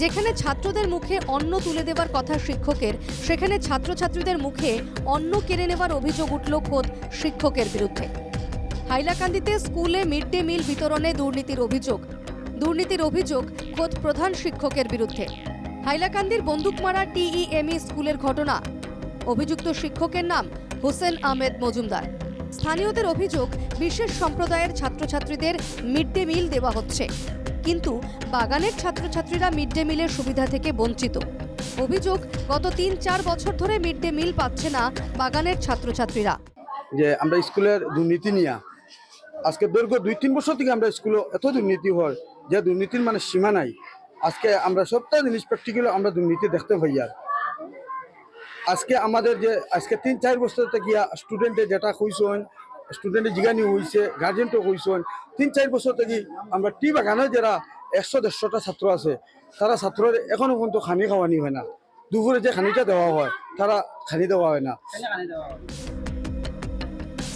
যেখানে ছাত্রদের মুখে অন্ন তুলে দেওয়ার কথা শিক্ষকের, সেখানে ছাত্রছাত্রীদের মুখে অন্ন কেড়ে নেওয়ার অভিযোগ উঠল খোদ শিক্ষকের বিরুদ্ধে। হাইলাকান্দিতে স্কুলে মিড ডে মিল বিতরণে দুর্নীতির অভিযোগ। দুর্নীতির অভিযোগ খোদ প্রধান শিক্ষকের বিরুদ্ধে। হাইলাকান্দির বন্দুকমারা টিইএমই স্কুলের ঘটনা। অভিযুক্ত শিক্ষকের নাম হোসেন আহমেদ মজুমদার। স্থানীয়দের অভিযোগ, বিশেষ সম্প্রদায়ের ছাত্রছাত্রীদের মিড ডে মিল দেওয়া হচ্ছে। কিন্তু বাগানের ছাত্রছাত্রীরা মিড ডে মিলের সুবিধা থেকে বঞ্চিত। অভিযোগ, গত তিন চার বছর ধরে মিড ডে মিল পাচ্ছে না বাগানের ছাত্রছাত্রীরা। যে আমরা স্কুলের দুর্নীতি নিয়ে, আজকে দীর্ঘ দুই তিন বছর থেকে আমরা স্কুলে এত দুর্নীতি হয়, যে দুর্নীতির মানে সীমা নাই। আজকে আমরা সবটা জিনিস প্র্যাকটিক্যালি আমরা দুর্নীতি দেখতে পাই আর। আজকে আমাদের যে, আজকে তিন চার বছর থেকে গিয়া স্টুডেন্টে যেটা কইছেন স্টুডেন্টের জিগানি হয়েছে গার্জেনও কইছেন তিন চার বছর থেকে আমরা টি বাগানে যারা একশো দেড়শোটা ছাত্র আছে। তারা ছাত্রের এখনও পর্যন্ত খানি খাওয়ানি হয় না। দুপুরে যে খানিটা দেওয়া হয় তারা খানি দেওয়া হয় না।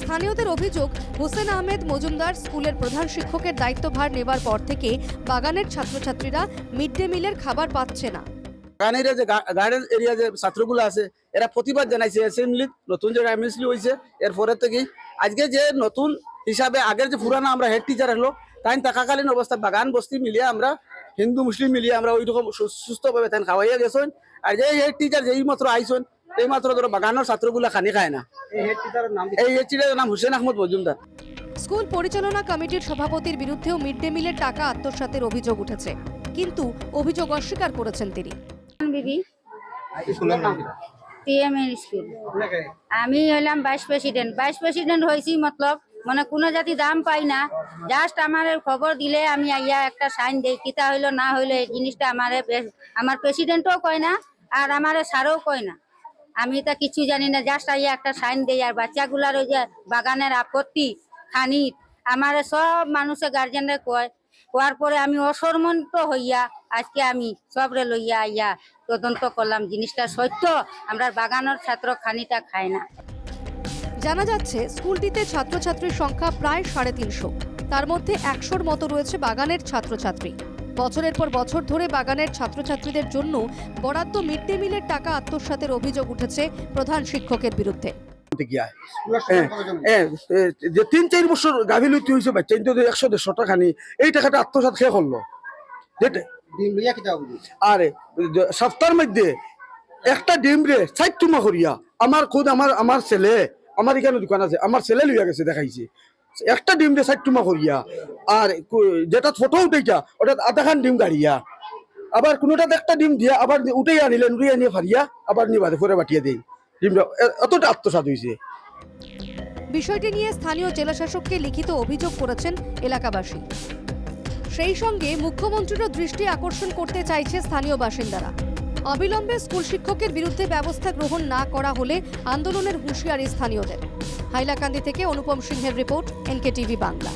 স্থানীয়দের অভিযোগ হোসেন আহমেদ মজুমদার স্কুলের প্রধান শিক্ষকের দায়িত্বভার নেবার পর থেকে বাগানের ছাত্রছাত্রীরা মিড ডে মিলের খাবার পাচ্ছে না। গানের যে গার্ডেন এরিয়া যে ছাত্রগুলো আছে এরা প্রতিবাদ জানাইছে অ্যাসেম্বলি নতুন যে অ্যাসেম্বলি হয়েছে এরপরে থেকে আজকে যে নতুন হিসাবে আগের যে পুরানো আমরা হেড টিচার হলো তাই থাকাকালীন অবস্থা বাগান বস্তি মিলিয়ে আমরা হিন্দু মুসলিম মিলিয়ে আমরা ওই রকম সুস্থভাবে তাই খাওয়াইয়া গেছেন। আর যে হেড টিচার যেই মাত্র আইসন এই মাত্র ধরো বাগানের ছাত্রগুলা খানি খায় না। এই হেড টিচারের নাম হুসেন আহমদ মজুমদার। স্কুল পরিচালনা কমিটির সভাপতির বিরুদ্ধেও মিড ডে মিলের টাকা আত্মসাতের অভিযোগ উঠেছে। কিন্তু অভিযোগ অস্বীকার করেছেন তিনি। টিএমএন স্কুল আমি হলাম ভাইস প্রেসিডেন্ট ভাইস প্রেসিডেন্ট হয়েছি মতলব মানে কোনো জাতি দাম পাই না। জাস্ট আমার খবর দিলে আমি আইয়া একটা সাইন দেই কিতা হইল না হইল এই জিনিসটা আমার আমার প্রেসিডেন্টও কয় না আর আমার স্যারও কয় না। আমি তা কিছু জানি না জাস্ট আইয়া একটা সাইন দেই আর বাচ্চাগুলার ওই যে বাগানের আপত্তি খানির আমার সব মানুষের গার্জেনরা কয়। কোয়ার পরে আমি অসম্মানিত হইয়া আজকে আমি সবরে লইয়া আইয়া তদন্ত করলাম। জিনিসটা সত্য আমরা বাগানের ছাত্র খানিটা খায় না। জানা যাচ্ছে স্কুলটিতে ছাত্রছাত্রীর সংখ্যা প্রায় সাড়ে তিনশো। তার মধ্যে একশোর মতো রয়েছে বাগানের ছাত্রছাত্রী। বছরের পর বছর ধরে বাগানের ছাত্রছাত্রীদের জন্য বরাদ্দ মিড ডে মিলের টাকা আত্মসাতের অভিযোগ উঠেছে প্রধান শিক্ষকের বিরুদ্ধে। গিয়া? এ, এ, যে তিন চার বছর গাভিলতি হয়েছে বাচ্চা একশো দেড়শো টাকা নি এই টাকাটা আত্মসাত খেয়ে করল? যেটা আরে সপ্তাহের মধ্যে একটা ডিম রে ষাট টুমা করিয়া আমার খুদ আমার আমার ছেলে আমার এখানে দোকান আছে আমার ছেলে লইয়া গেছে দেখাইছে। একটা ডিম রে ষাট টুমা করিয়া আর যেটা ফটো উঠাইটা ওটা আধা খান ডিম গাড়িয়া। আবার কোনোটাতে একটা ডিম দিয়া আবার উঠে আনিলেন উঠে আনিয়ে ফারিয়া আবার নিয়ে বাদে ফরে বাটিয়ে দেই। ডিমটা এতটা আত্মসাত হয়েছে বিষয়টি নিয়ে স্থানীয় জেলাশাসককে লিখিত অভিযোগ করেছেন এলাকাবাসী। সেই সঙ্গে মুখ্যমন্ত্রীরও দৃষ্টি আকর্ষণ করতে চাইছে স্থানীয় বাসিন্দারা। অবিলম্বে স্কুল শিক্ষকের বিরুদ্ধে ব্যবস্থা গ্রহণ না করা হলে আন্দোলনের হুঁশিয়ারি স্থানীয়দের। হাইলাকান্দি থেকে অনুপম সিংহের রিপোর্ট এনকে টিভি বাংলা।